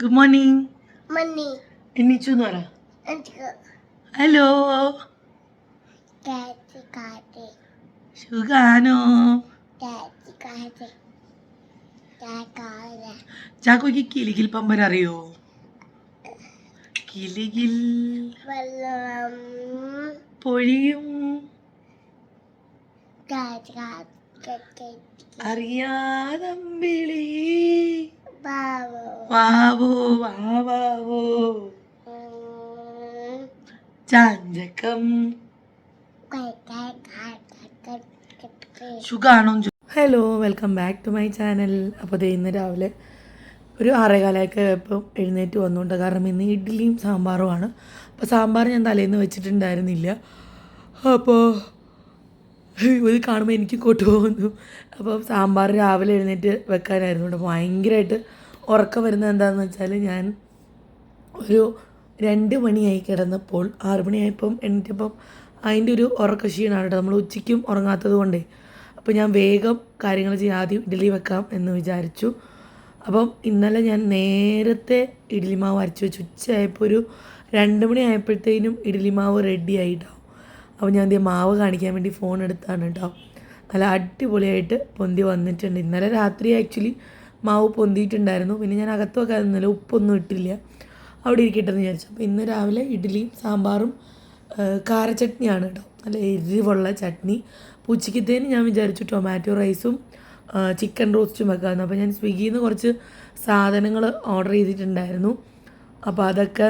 Good morning എണ്ണിച്ചു എന്ന് പറ ഹലോ സുഖാനോ ചാക്കോയ്ക്ക് കിലികിൽ പമ്പര അറിയോ കിലികിൽ പൊഴിയും അറിയാതം വിളി വാവോ. വാവാവോ. ചാഞ്ചക്കം. സുഖാണോ? Hello welcome back to my channel അപ്പോൾ ദേ ഇന്ന് രാവിലെ ഒരു ആറേകാലൊക്കെ ഇപ്പം എഴുന്നേറ്റ് വന്നുകൊണ്ട് കാരണം ഇന്ന് ഇഡ്ഡലിയും സാമ്പാറുമാണ് അപ്പോൾ സാമ്പാർ ഞാൻ തലേന്ന് വെച്ചിട്ടുണ്ടായിരുന്നില്ല. അപ്പോൾ ഇത് കാണുമ്പോൾ എനിക്ക് കൊട്ടു പോകുന്നു. അപ്പോൾ സാമ്പാർ രാവിലെ എഴുന്നേറ്റ് വെക്കാനായിരുന്നു കേട്ടോ. ഭയങ്കരമായിട്ട് ഉറക്കം വരുന്നത് എന്താണെന്ന് വെച്ചാൽ ഞാൻ ഒരു രണ്ട് മണിയായി കിടന്നപ്പോൾ ആറ് മണിയായപ്പം എണീറ്റപ്പം അതിന്റെ ഒരു ഉറക്ക ക്ഷീണമാണ് കേട്ടോ. നമ്മൾ ഉച്ചയ്ക്കും ഉറങ്ങാത്തത് കൊണ്ടേ. അപ്പോൾ ഞാൻ വേഗം കാര്യങ്ങൾ ചെയ്യാൻ ആദ്യം ഇഡ്ഡലി വെക്കാം എന്ന് വിചാരിച്ചു. അപ്പം ഇന്നലെ ഞാൻ നേരത്തെ ഇഡ്ഡലി മാവ് അരച്ച് വെച്ചു. ഉച്ചയായപ്പോൾ ഒരു രണ്ട് മണി ആയപ്പോഴത്തേനും ഇഡ്ഡലി മാവ് റെഡി ആയിട്ടോ. അപ്പോൾ ഞാൻ ദേ മാവ് കാണിക്കാൻ വേണ്ടി ഫോൺ എടുത്താണ് കേട്ടോ നല്ല അടിപൊളിയായിട്ട് പൊന്തി വന്നിട്ടുണ്ട്. ഇന്നലെ രാത്രി ആക്ച്വലി മാവ് പൊന്തിയിട്ടുണ്ടായിരുന്നു. പിന്നെ ഞാൻ അകത്ത് ഇന്നലെ ഉപ്പൊന്നും ഇട്ടില്ല. അവിടെ ഇരിക്കട്ടെ എന്ന് വിചാരിച്ചു. അപ്പോൾ ഇന്ന് രാവിലെ ഇഡ്ഡലിയും സാമ്പാറും കാരച്ചട്നിയാണ് കേട്ടോ നല്ല എരിവുള്ള ചട്നി. ഉച്ചയ്ക്കത്തേന് ഞാൻ വിചാരിച്ചു ടൊമാറ്റോ റൈസും ചിക്കൻ റോസ്റ്റും വെക്കാമെന്ന് അപ്പോൾ ഞാൻ സ്വിഗ്ഗിയിൽ നിന്ന് കുറച്ച് സാധനങ്ങൾ ഓർഡർ ചെയ്തിട്ടുണ്ടായിരുന്നു. അപ്പോൾ അതൊക്കെ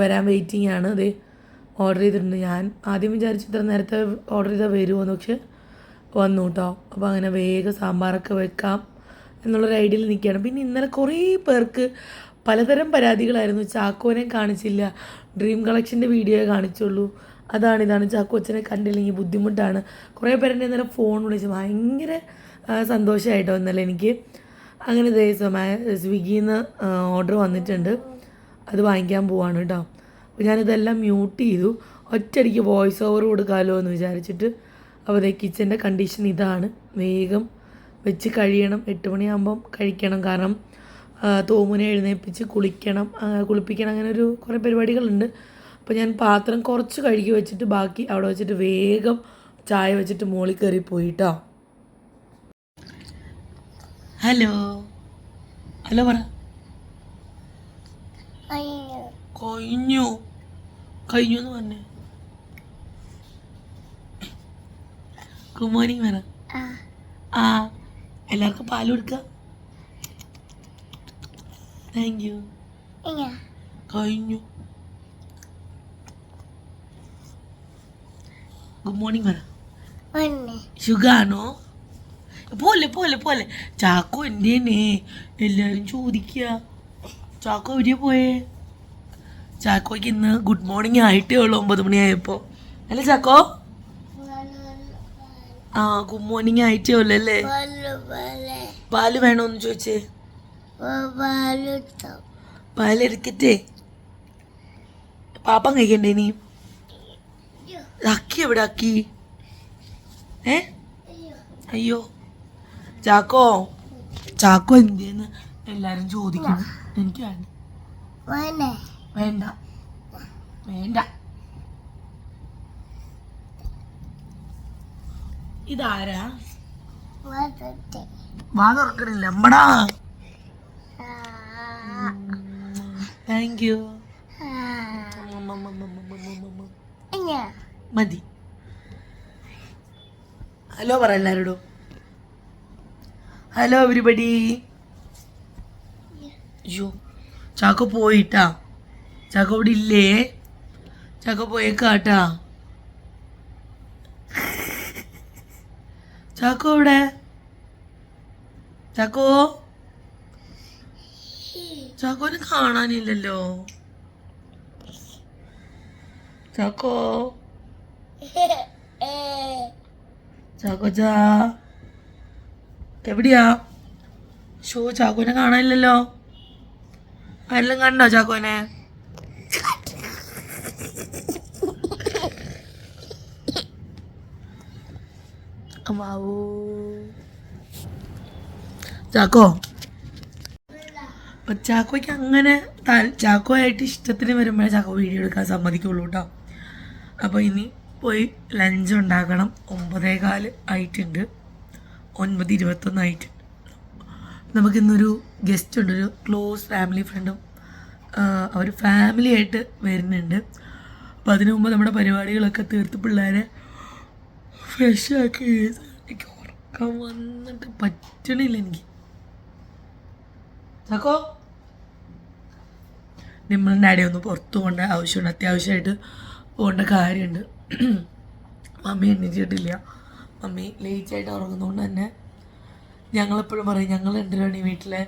വരാൻ വെയിറ്റിംഗ് ആണ്. അതെ ഓർഡർ ചെയ്തിട്ടുണ്ട്. ഞാൻ ആദ്യം വിചാരിച്ചു ഇത്ര നേരത്തെ ഓർഡർ ചെയ്താൽ വരുമോയെന്ന് പക്ഷെ വന്നു കേട്ടോ അപ്പോൾ അങ്ങനെ വേഗം സാമ്പാറൊക്കെ വെക്കാം എന്നുള്ളൊരു ഐഡിയയിൽ നിൽക്കുകയാണ് പിന്നെ ഇന്നലെ കുറേ പേർക്ക് പലതരം പരാതികളായിരുന്നു. ചാക്കോനെ കാണിച്ചില്ല. ഡ്രീം കളക്ഷന്റെ വീഡിയോ കാണിച്ചുള്ളൂ. അതാണ് ഇതാണ്. ചാക്കോ അച്ഛനെ കണ്ടില്ലെങ്കിൽ ബുദ്ധിമുട്ടാണ്. കുറേ പേരെന്നെ ഇന്നലെ ഫോൺ വിളിച്ച് ഭയങ്കര സന്തോഷമായിട്ടോ ഇന്നലെ എനിക്ക്. അങ്ങനെ ദേ സൊമാ സ്വിഗ്ഗിയിൽ നിന്ന് ഓർഡർ വന്നിട്ടുണ്ട്. അത് വാങ്ങിക്കാൻ പോവാണ് കേട്ടോ അപ്പോൾ ഞാനിതെല്ലാം മ്യൂട്ട് ചെയ്തു. ഒറ്റയടിക്ക് വോയിസ് ഓവർ കൊടുക്കാമല്ലോ എന്ന് വിചാരിച്ചിട്ട്. അപ്പോൾ കിച്ചന്റെ കണ്ടീഷൻ ഇതാണ്. വേഗം വെച്ച് കഴിയണം. എട്ട് മണിയാകുമ്പം കഴിക്കണം. കാരണം തോമുനെ എഴുന്നേൽപ്പിച്ച് കുളിക്കണം. കുളിപ്പിക്കണം. അങ്ങനെ ഒരു കുറേ പരിപാടികളുണ്ട്. അപ്പോൾ ഞാൻ പാത്രം കുറച്ച് കഴുകി വെച്ചിട്ട് ബാക്കി അവിടെ വെച്ചിട്ട് വേഗം ചായ വെച്ചിട്ട് മോളിൽ കയറി പോയിട്ടോ. ഹലോ. ഹലോ പറ. കഴിഞ്ഞു കഴിഞ്ഞു എന്ന് പറഞ്ഞു. ഗുഡ് മോർണിംഗ് പറ ആ. എല്ലാവർക്കും പാൽ കൊടുക്ക. താങ്ക് യു കഴിഞ്ഞു. ഗുഡ് മോർണിംഗ് പറ സുഖാണോ? പോലെ പോലെ പോലെ ചാക്കോ എന്തേനെ എല്ലാരും ചോദിക്കുക ചാക്കോ എവിടെയാ പോയേ? ചാക്കോയ്ക്ക് ഇന്ന് ഗുഡ് മോർണിംഗ് ആയിട്ടേ ഉള്ളൂ ഒമ്പത് മണിയായപ്പോ. അല്ലേ ചാക്കോ? ആ ഗുഡ് മോർണിംഗ് ആയിട്ടേ ഉള്ളു അല്ലേ? പാൽ വേണോന്ന് ചോദിച്ചേ? പാലെടുക്കട്ടെ പാപ്പം കഴിക്കണ്ടേ നീ അക്കി എവിടെ അക്കി. ഏ? അയ്യോ. ചാക്കോ? ചാക്കോ എന്തിയെന്ന് എല്ലാരും ചോദിക്കണം എനിക്ക് വേണ്ട. വേണ്ട. വേണ്ട. ഇതാരാ? വാ തുറക്കണില്ല. താങ്ക് യു മതി. ഹലോ പറ എല്ലാരോടും. ഹലോ എവരിബഡി അയ്യോ ചാക്കോ പോയിട്ടാ. ചാക്കോ ഇവിടെ ഇല്ലേ ചക്ക പോയേക്കാട്ടാ. ചാക്കോ ഇവിടെ ചാക്കോ? ചാക്കോനെ കാണാനില്ലല്ലോ. ചാക്കോ? ചാക്കോ ചാ. എവിടെയാ? ഷോ ചാക്കോനെ കാണാനില്ലല്ലോ. ആരെല്ലാം കണ്ടോ ചാക്കോനെ? അമ്മാവൂ ചാക്കോ? അപ്പം ചാക്കോയ്ക്ക് അങ്ങനെ ചാക്കോ ആയിട്ട് ഇഷ്ടത്തിന് വരുമ്പോഴേ ചാക്കോ വീഡിയോ എടുക്കാൻ സമ്മതിക്കുള്ളൂ കേട്ടോ അപ്പോൾ ഇനി പോയി ലഞ്ച് ഉണ്ടാക്കണം. ഒമ്പതേ കാൽ ആയിട്ടുണ്ട്. ഒൻപത് ഇരുപത്തൊന്ന് ആയിട്ടുണ്ട്. നമുക്കിന്നൊരു ഗസ്റ്റ് ഉണ്ട്. ഒരു ക്ലോസ് ഫാമിലി ഫ്രണ്ടും അവർ ഫാമിലി ആയിട്ട് വരുന്നുണ്ട്. അപ്പോൾ അതിനു മുമ്പ് നമ്മുടെ പരിപാടികളൊക്കെ തീർത്ത് പിള്ളേരെ ഫ്രഷ് ആക്കി എനിക്ക് ഉറക്കം വന്നിട്ട് പറ്റണില്ല എനിക്ക്. ചക്കോ? നമ്മൾ ഡാഡി ഒന്ന് പുറത്തു പോകേണ്ട ആവശ്യമുണ്ട്. അത്യാവശ്യമായിട്ട് പോകേണ്ട കാര്യമുണ്ട്. മമ്മി എണ്ണിച്ചിട്ടില്ല മമ്മി ലേറ്റ് ആയിട്ട് ഉറങ്ങുന്നതുകൊണ്ട് തന്നെ ഞങ്ങളെപ്പോഴും പറയും ഞങ്ങൾ രണ്ടുപേരാണ് ഈ വീട്ടിലെ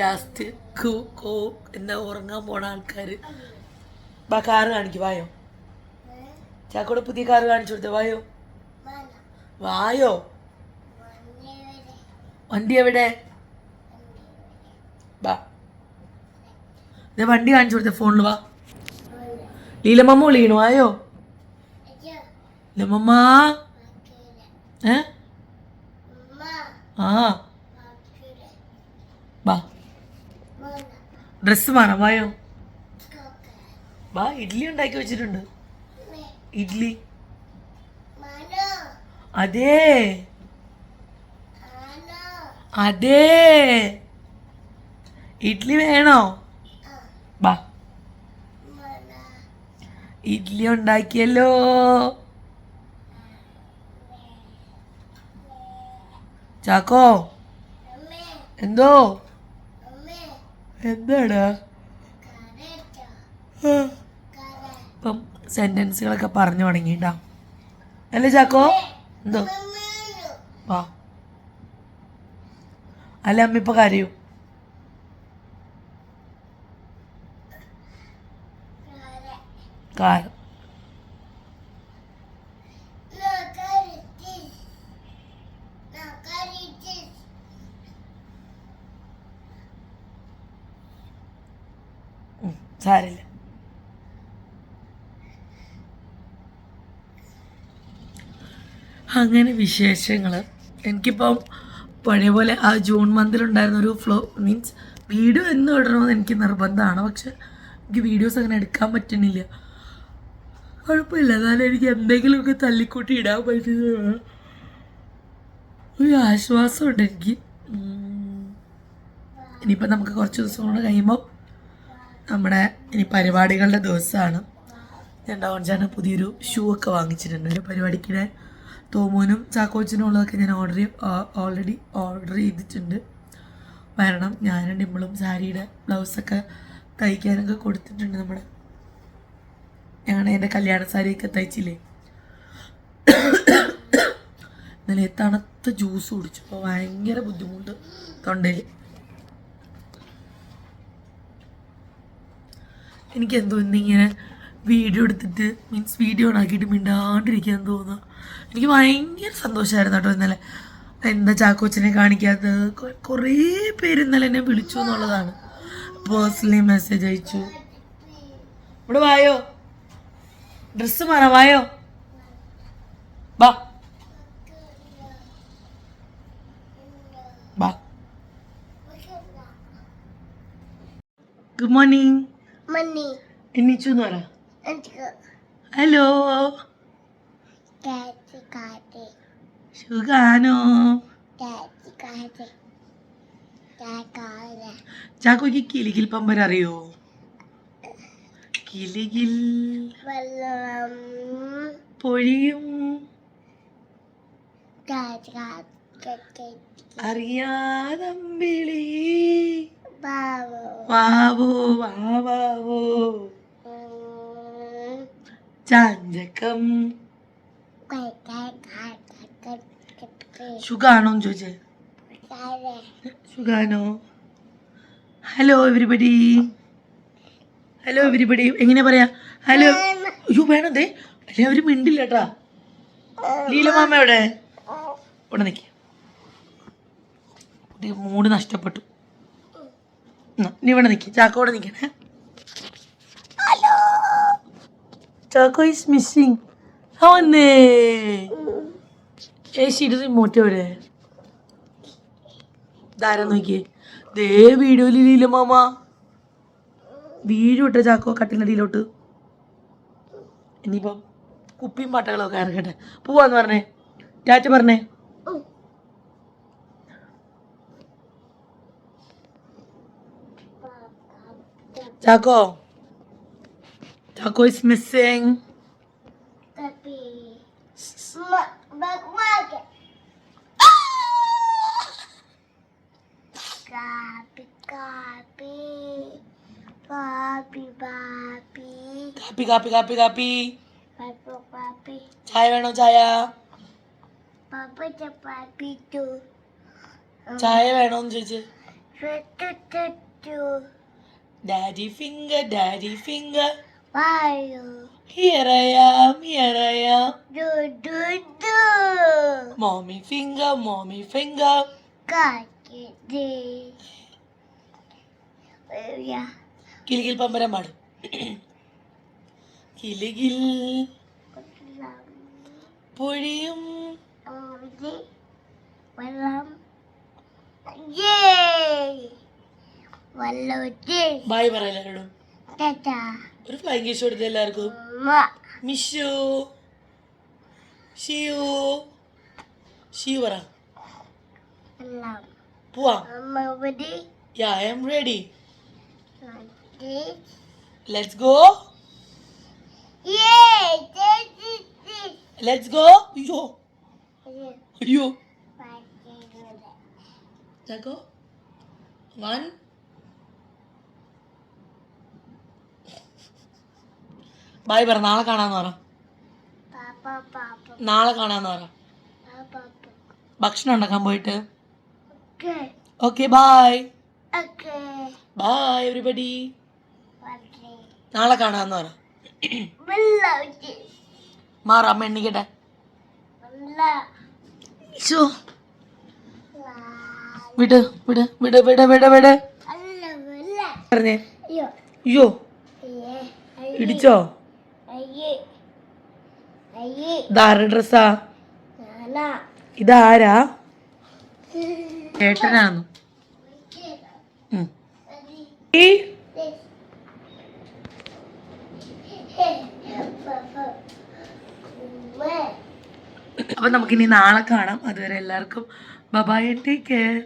ലാസ്റ്റ് കോ കോ എന്താ ഉറങ്ങാൻ പോണ ആൾക്കാർ വാ കാറ് കാണിക്കും വായോ? ചാക്കോടെ പുതിയ കാറ് കാണിച്ചു കൊടുത്തേ വായോ? വായോ. വണ്ടി എവിടെ വാ വണ്ടി കാണിച്ചു കൊടുത്തേ ഫോണിൽ വാ. ലീലമ്മ വിളിക്കണു? വായോ. ലീലമ്മ ഏ? ആ. വാ. ഡ്രസ്സ് മാറാം വായോ. വാ ഇഡ്ഡലി ഉണ്ടാക്കി വെച്ചിട്ടുണ്ട്. ഇഡ്ഡലി അതേ. അതേ. ഇഡ്ഡലി വേണോ? വാ ഇഡ്ഡലി ഉണ്ടാക്കിയല്ലോ. ചാക്കോ? എന്തോ? എന്താടാ? ഇപ്പം സെന്റൻസുകളൊക്കെ പറഞ്ഞു തുടങ്ങിട്ടാ അല്ലേ ചാക്കോ? എന്തോ? വാ. അല്ല അമ്മ ഇപ്പൊ കരയൂ? കാരം സാരില്ല. അങ്ങനെ വിശേഷങ്ങൾ എനിക്കിപ്പം പഴയ പോലെ ആ ജൂൺ മന്തിൽ ഉണ്ടായിരുന്ന ഒരു ഫ്ലോ മീൻസ് വീഡിയോ എന്ന് ഇടണമെന്ന് എനിക്ക് നിർബന്ധമാണ്. പക്ഷെ എനിക്ക് വീഡിയോസ് അങ്ങനെ എടുക്കാൻ പറ്റുന്നില്ല. കുഴപ്പമില്ല. എന്നാലും എനിക്ക് എന്തെങ്കിലുമൊക്കെ തല്ലിക്കൂട്ടി ഇടാൻ പറ്റുന്നത് ഒരു ആശ്വാസമുണ്ട് എനിക്ക്. ഇനിയിപ്പോൾ നമുക്ക് കുറച്ച് ദിവസം കൂടെ കഴിയുമ്പോൾ നമ്മുടെ ഇനി പരിപാടികളുടെ ദിവസമാണ്. ഞാൻ രണ്ടാമച്ചാണ് പുതിയൊരു ഷൂ ഒക്കെ വാങ്ങിച്ചിട്ടുണ്ട്. ഒരു പരിപാടിക്കിടെ തോമോനും ചാക്കോച്ചിനും ഉള്ളതൊക്കെ ഞാൻ ഓർഡർ ഓൾറെഡി ഓർഡർ ചെയ്തിട്ടുണ്ട്. വരണം. ഞാനും ഡിമ്പിളും സാരിയുടെ ബ്ലൗസൊക്കെ തയ്ക്കാനൊക്കെ കൊടുത്തിട്ടുണ്ട് നമ്മൾ ഞങ്ങളുടെ എന്റെ കല്യാണ സാരിയൊക്കെ തയ്ച്ചില്ലേ? ഇന്നലെ തണുത്ത ജ്യൂസ് കുടിച്ചു. അപ്പോൾ ഭയങ്കര ബുദ്ധിമുട്ട് തൊണ്ടയിൽ. എനിക്കെന്തോ ഇന്നിങ്ങനെ വീഡിയോ എടുത്തിട്ട് മീൻസ് വീഡിയോ ഉണ്ടാക്കിയിട്ട് മിണ്ടാണ്ടിരിക്കാൻ തോന്നുക എനിക്ക് ഭയങ്കര സന്തോഷമായിരുന്നു കേട്ടോ ഇന്നലെ. എന്താ ചാക്കോച്ചനെ കാണിക്കാത്തത് കുറേ പേര് ഇന്നലെ എന്നെ വിളിച്ചു എന്നുള്ളതാണ്. പേഴ്സണലി മെസ്സേജ് അയച്ചു. ഇവിടെ വായോ? ഡ്രസ്സ് മാറ വായോ? ബാ ബാ ഗുഡ് മോർണിംഗ്. എണ്ണിച്ചു എന്ന് പറ. ഹലോ. സുഖാനോ. ചാക്കോയ്ക്ക് കിലികിൽ പമ്പൻ അറിയോ? കിലികിൽ പൊഴിയും. അറിയാതമ്പിളി. വാവോ. വാവോ വാവാവോ ചാഞ്ചക്കം സുഖാണോ ചോദിച്ചേ സുഖാനോ ഹലോ എവരിബഡി ഹലോ എവരിബഡി എങ്ങനെ പറയാ? ഹലോ അയ്യോ വേണം ദേ അല്ലേ അവർ മിണ്ടില്ല കേട്ടാ ലീലമാമ എവിടെ? ഇവിടെ നിൽക്ക മൂഡ് നഷ്ടപ്പെട്ടു. നീ ഇവിടെ നിൽക്കി ചാക്കോടെ നിൽക്കണേ ഹലോ ചാക്കോ ഈസ് മിസ്സിങ് ആ വന്നേ. ഏശിയുടെ റിമോട്ട് എവിടെ ഇതാരാ നോക്കിയേ? ദേ വീഡിയോയിൽ ലീലമാമ വീഴുവിട്ട ചാക്കോ കട്ടിലടിയിലോട്ട്. ഇനിയിപ്പം കുപ്പിയും പാട്ടകളൊക്കെ ഇറങ്ങട്ടെ. പോവാന്ന് പറഞ്ഞേ. ടാറ്റ പറഞ്ഞേ. Chacko? Chacko is missing. Mak. Kapi, copy. Copy, papi. കാപ്പി കാപ്പി കാപ്പി കാപ്പി Papi, papi. ചായ വേണോ ചായ. ചായ വേണോന്ന് ചോദിച്ചു. Daddy finger daddy finger Bayu. Here I am here I am Du, du, du. Mommy finger mommy finger Kaki di. Ya. കിലികിൽ പമ്പരം പാടും കിലികിൽ പൊഴിയും Di. Malam. ഒരു ഫ്ലൈങ് കിസ് കൊടുത്ത എല്ലാവർക്കും. മിഷു. ഷിയു. ഷിയു പറ. പോവാ. Yeah I'm ready. Let's go. Let's go അയ്യോ അയ്യോ dulu. ചാക്കോ ബായ് പറ നാളെ കാണാന്ന് പറ നാളെ കാണാന്ന് പറ. ഭക്ഷണം ഉണ്ടാക്കാൻ പോയിട്ട്. Okay bye. ബായ് എവരിബഡി നാളെ കാണാന്ന് പറ. മാറ അമ്മ എണ്ണിക്കട്ടെ. വിട് വിട് വിട് വിട് വിട് വിട്. പറഞ്ഞേ അയ്യോ അയ്യോ ഇടിച്ചോ. ഇതാരുടെ ഡ്രസ്സാ. ഇതാരാ? ചേട്ടനാന്നു. അപ്പൊ നമുക്കിനി നാളെ കാണാം. അതുവരെ എല്ലാവർക്കും ബബായ് ടേക്ക് കെയർ.